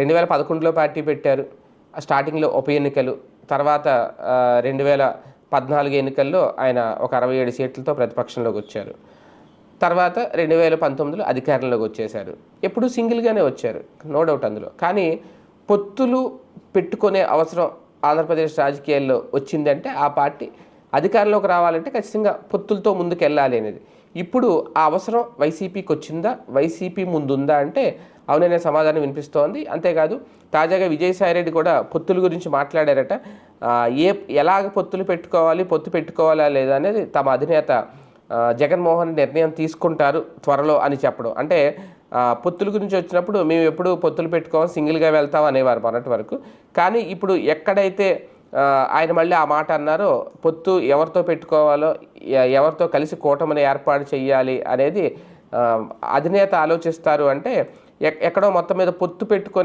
రెండు వేల పదకొండులో పార్టీ పెట్టారు. స్టార్టింగ్లో ఉప ఎన్నికలు తర్వాత రెండు వేల పద్నాలుగు ఎన్నికల్లో ఆయన ఒక అరవై ఏడు సీట్లతో ప్రతిపక్షంలోకి వచ్చారు. తర్వాత రెండు వేల పంతొమ్మిదిలో అధికారంలోకి వచ్చేశారు. ఎప్పుడు సింగిల్గానే వచ్చారు నో డౌట్ అందులో. కానీ పొత్తులు పెట్టుకునే అవసరం ఆంధ్రప్రదేశ్ రాజకీయాల్లో వచ్చిందంటే ఆ పార్టీ అధికారంలోకి రావాలంటే ఖచ్చితంగా పొత్తులతో ముందుకు వెళ్ళాలి అనేది. ఇప్పుడు ఆ అవసరం వైసీపీకి వచ్చిందా? వైసీపీ ముందుందా అంటే అవుననే సమాధానం వినిపిస్తోంది. అంతేకాదు తాజాగా విజయసాయిరెడ్డి కూడా పొత్తుల గురించి మాట్లాడారట. ఏ ఎలాగ పొత్తులు పెట్టుకోవాలి పొత్తు పెట్టుకోవాలా లేదా అనేది తమ అధినేత జగన్మోహన్ నిర్ణయం తీసుకుంటారు త్వరలో అని చెప్పడం. అంటే పొత్తుల గురించి వచ్చినప్పుడు మేము ఎప్పుడు పొత్తులు పెట్టుకోవాలి సింగిల్గా వెళ్తాం అనేవారు మొన్నటి వరకు. కానీ ఇప్పుడు ఎక్కడైతే ఆయన మళ్ళీ ఆ మాట అన్నారు పొత్తు ఎవరితో పెట్టుకోవాలో ఎవరితో కలిసి కూటమిని ఏర్పాటు చేయాలి అనేది అధినేత ఆలోచిస్తారు అంటే ఎక్కడో మొత్తం మీద పొత్తు పెట్టుకొని